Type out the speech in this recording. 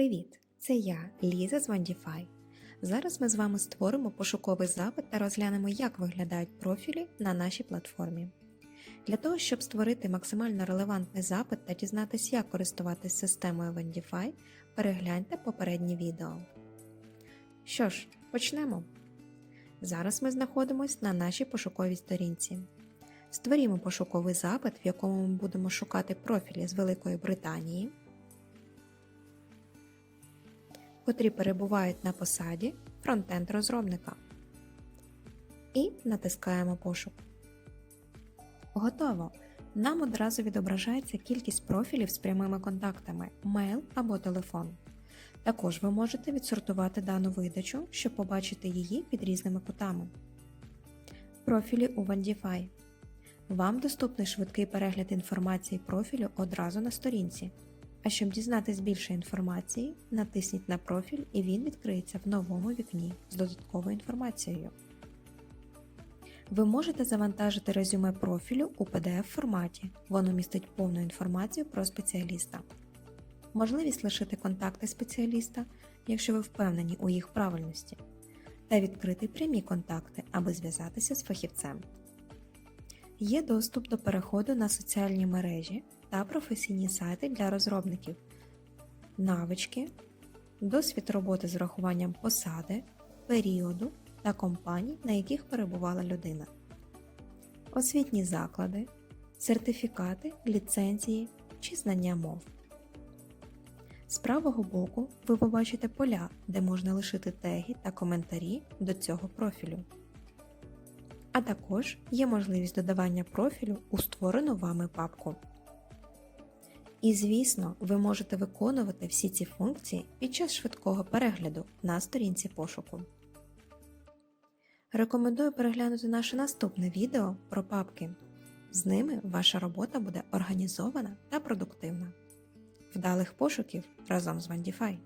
Привіт! Це я, Ліза з Wandify. Зараз ми з вами створимо пошуковий запит та розглянемо, як виглядають профілі на нашій платформі. Для того, щоб створити максимально релевантний запит та дізнатися, як користуватись системою Wandify, перегляньте попереднє відео. Що ж, почнемо. Зараз ми знаходимося на нашій пошуковій сторінці. Створімо пошуковий запит, в якому ми будемо шукати профілі з Великої Британії, котрі перебувають на посаді фронтенд розробника. І натискаємо пошук. Готово! Нам одразу відображається кількість профілів з прямими контактами, мейл або телефон. Також ви можете відсортувати дану видачу, щоб побачити її під різними кутами. Профілі у Wandify. Вам доступний швидкий перегляд інформації профілю одразу на сторінці. А щоб дізнатись більше інформації, натисніть на профіль і він відкриється в новому вікні з додатковою інформацією. Ви можете завантажити резюме профілю у PDF форматі. Воно містить повну інформацію про спеціаліста. Можливість лишити контакти спеціаліста, якщо ви впевнені у їх правильності, та відкрити прямі контакти, аби зв'язатися з фахівцем. Є доступ до переходу на соціальні мережі та професійні сайти для розробників, навички, досвід роботи з урахуванням посади, періоду та компаній, на яких перебувала людина, освітні заклади, сертифікати, ліцензії чи знання мов. З правого боку ви побачите поля, де можна лишити теги та коментарі до цього профілю. А також є можливість додавання профілю у створену вами папку. І звісно, ви можете виконувати всі ці функції під час швидкого перегляду на сторінці пошуку. Рекомендую переглянути наше наступне відео про папки. З ними ваша робота буде організована та продуктивна. Вдалих пошуків разом з Wandify!